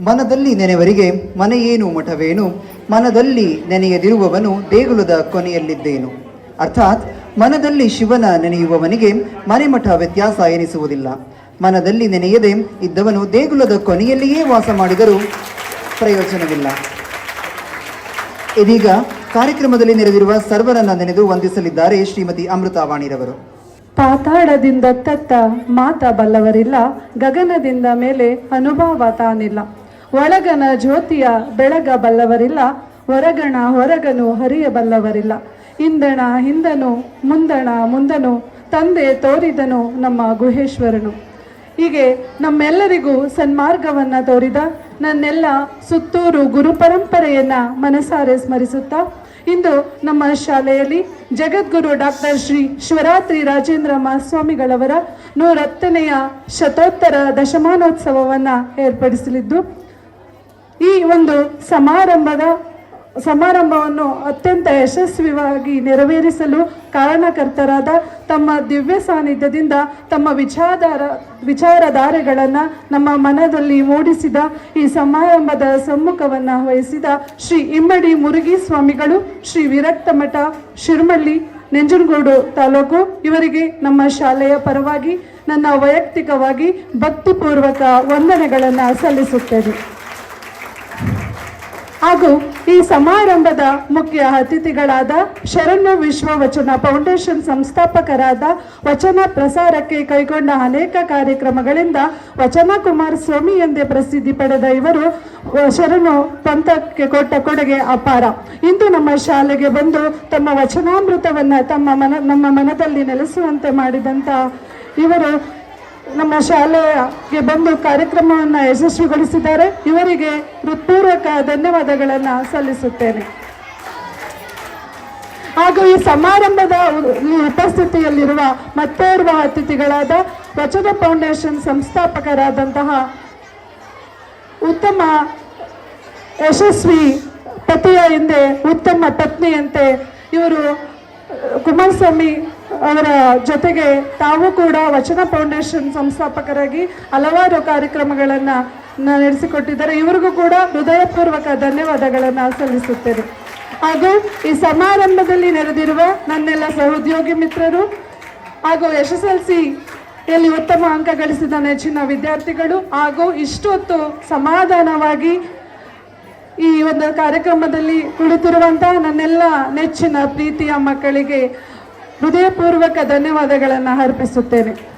ಮನದಲ್ಲಿ ನೆನೆವರಿಗೆ ಮನೆಯೇನು ಮಠವೇನು? ಮನದಲ್ಲಿ ನೆನೆಯದಿರುವವನು ದೇಗುಲದ ಕೊನೆಯಲ್ಲಿದ್ದೇನು? ಅರ್ಥಾತ್, ಮನದಲ್ಲಿ ಶಿವನ ನೆನೆಯುವವನಿಗೆ ಮನೆಮಠ ವ್ಯತ್ಯಾಸ ಎನಿಸುವುದಿಲ್ಲ. ಮನದಲ್ಲಿ ನೆನೆಯದೆ ಇದ್ದವನು ದೇಗುಲದ ಕೊನೆಯಲ್ಲಿಯೇ ವಾಸ ಮಾಡಿದರೂ ಪ್ರಯೋಜನವಿಲ್ಲ. ಇದೀಗ ಕಾರ್ಯಕ್ರಮದಲ್ಲಿ ನೆರೆದಿರುವ ಸರ್ವರನ್ನ ನೆನೆದು ವಂದಿಸಲಿದ್ದಾರೆ ಶ್ರೀಮತಿ ಅಮೃತಾವಾಣಿರವರು ಪಾತಾಳದಿಂದ ತತ್ತ ಮಾತ ಬಲ್ಲವರಿಲ್ಲ, ಗಗನದಿಂದ ಮೇಲೆ ಅನುಭವ ತಾನಿಲ್ಲ. ಒಳಗನ ಜ್ಯೋತಿಯ ಬೆಳಗ ಬಲ್ಲವರಿಲ್ಲ, ಹೊರಗಣ ಹೊರಗನು ಹರಿಯಬಲ್ಲವರಿಲ್ಲ ಇಂದಣ ಹಿಂದನು, ಮುಂದಣ ಮುಂದನು, ತಂದೆ ತೋರಿದನು ನಮ್ಮ ಗುಹೇಶ್ವರನು. ಹೀಗೆ ನಮ್ಮೆಲ್ಲರಿಗೂ ಸನ್ಮಾರ್ಗವನ್ನು ತೋರಿದ, ನನ್ನೆಲ್ಲ ಸುತ್ತೂರು ಗುರು ಪರಂಪರೆಯನ್ನ ಮನಸಾರೆ ಸ್ಮರಿಸುತ್ತಾ, ಇಂದು ನಮ್ಮ ಶಾಲೆಯಲ್ಲಿ ಜಗದ್ಗುರು ಡಾಕ್ಟರ್ ಶ್ರೀ ಶಿವರಾತ್ರಿ ರಾಜೇಂದ್ರ ಮಹಾಸ್ವಾಮಿಗಳವರ ನೂರತ್ತನೆಯ ಶತೋತ್ತರ ದಶಮಾನೋತ್ಸವವನ್ನು ಏರ್ಪಡಿಸಲಿದ್ದು ಈ ಒಂದು ಸಮಾರಂಭದ ಸಮಾರಂಭವನ್ನು ಅತ್ಯಂತ ಯಶಸ್ವಿಯಾಗಿ ನೆರವೇರಿಸಲು ಕಾರಣಕರ್ತರಾದ ತಮ್ಮ ದಿವ್ಯ ಸಾನ್ನಿಧ್ಯದಿಂದ ತಮ್ಮ ವಿಚಾರಧಾರ ವಿಚಾರಧಾರೆಗಳನ್ನು ನಮ್ಮ ಮನದಲ್ಲಿ ಮೂಡಿಸಿದ ಈ ಸಮಾರಂಭದ ಸಮ್ಮುಖವನ್ನು ವಹಿಸಿದ ಶ್ರೀ ಇಮ್ಮಡಿ ಮುರುಗಿ ಸ್ವಾಮಿಗಳು ಶ್ರೀ ವಿರಕ್ತಮಠ, ಶಿರ್ಮಳ್ಳಿ, ನೆಂಜನಗೂಡು ತಾಲೂಕು. ಇವರಿಗೆ ನಮ್ಮ ಶಾಲೆಯ ಪರವಾಗಿ ನನ್ನ ವೈಯಕ್ತಿಕವಾಗಿ ಭಕ್ತಿಪೂರ್ವಕ ವಂದನೆಗಳನ್ನು ಸಲ್ಲಿಸುತ್ತೇನೆ. ಹಾಗೂ ಈ ಸಮಾರಂಭದ ಮುಖ್ಯ ಅತಿಥಿಗಳಾದ ಶರಣ್ಯ ವಿಶ್ವ ವಚನ ಫೌಂಡೇಶನ್ ಸಂಸ್ಥಾಪಕರಾದ ವಚನ ಪ್ರಸಾರಕ್ಕೆ ಕೈಗೊಂಡ ಅನೇಕ ಕಾರ್ಯಕ್ರಮಗಳಿಂದ ವಚನ ಕುಮಾರ್ ಸ್ವಾಮಿ ಎಂದೇ ಪ್ರಸಿದ್ಧಿ ಪಡೆದ ಇವರು ಶರಣು ಪಂಥಕ್ಕೆ ಕೊಟ್ಟ ಕೊಡುಗೆ ಅಪಾರ. ಇಂದು ನಮ್ಮ ಶಾಲೆಗೆ ಬಂದು ತಮ್ಮ ವಚನಾಮೃತವನ್ನು ತಮ್ಮ ಮನ, ನಮ್ಮ ಮನದಲ್ಲಿ ನೆಲೆಸುವಂತೆ ಮಾಡಿದಂತ ಇವರು ನಮ್ಮ ಶಾಲೆಗೆ ಬಂದು ಕಾರ್ಯಕ್ರಮವನ್ನು ಯಶಸ್ವಿಗೊಳಿಸಿದ್ದಾರೆ. ಇವರಿಗೆ ಹೃತ್ಪೂರ್ವಕ ಧನ್ಯವಾದಗಳನ್ನು ಸಲ್ಲಿಸುತ್ತೇನೆ. ಹಾಗೂ ಈ ಸಮಾರಂಭದ ಉಪಸ್ಥಿತಿಯಲ್ಲಿರುವ ಮತ್ತೋರ್ವ ಅತಿಥಿಗಳಾದ ವಚನ ಫೌಂಡೇಶನ್ ಸಂಸ್ಥಾಪಕರಾದಂತಹ ಉತ್ತಮ ಯಶಸ್ವಿ ಪತಿಯ ಹಿಂದೆ ಉತ್ತಮ ಪತ್ನಿಯಂತೆ ಇವರು ಕುಮಾರಸ್ವಾಮಿ ಅವರ ಜೊತೆಗೆ ತಾವು ಕೂಡ ವಚನ ಫೌಂಡೇಶನ್ ಸಂಸ್ಥಾಪಕರಾಗಿ ಹಲವಾರು ಕಾರ್ಯಕ್ರಮಗಳನ್ನು ನಡೆಸಿಕೊಟ್ಟಿದ್ದಾರೆ. ಇವರಿಗೂ ಕೂಡ ಹೃದಯಪೂರ್ವಕ ಧನ್ಯವಾದಗಳನ್ನು ಸಲ್ಲಿಸುತ್ತೇನೆ. ಹಾಗೂ ಈ ಸಮಾರಂಭದಲ್ಲಿ ನೆರೆದಿರುವ ನನ್ನೆಲ್ಲ ಸಹೋದ್ಯೋಗಿ ಮಿತ್ರರು ಹಾಗೂ ಎಸ್ ಎಸ್ ಎಲ್ ಸಿ ಯಲ್ಲಿ ಉತ್ತಮ ಅಂಕ ಗಳಿಸಿದ ನೆಚ್ಚಿನ ವಿದ್ಯಾರ್ಥಿಗಳು ಹಾಗೂ ಇಷ್ಟೊತ್ತು ಸಮಾಧಾನವಾಗಿ ಈ ಒಂದು ಕಾರ್ಯಕ್ರಮದಲ್ಲಿ ಕುಳಿತಿರುವಂತಹ ನನ್ನೆಲ್ಲ ನೆಚ್ಚಿನ ಪ್ರೀತಿಯ ಮಕ್ಕಳಿಗೆ ಹೃದಯಪೂರ್ವಕ ಧನ್ಯವಾದಗಳನ್ನು ಅರ್ಪಿಸುತ್ತೇನೆ.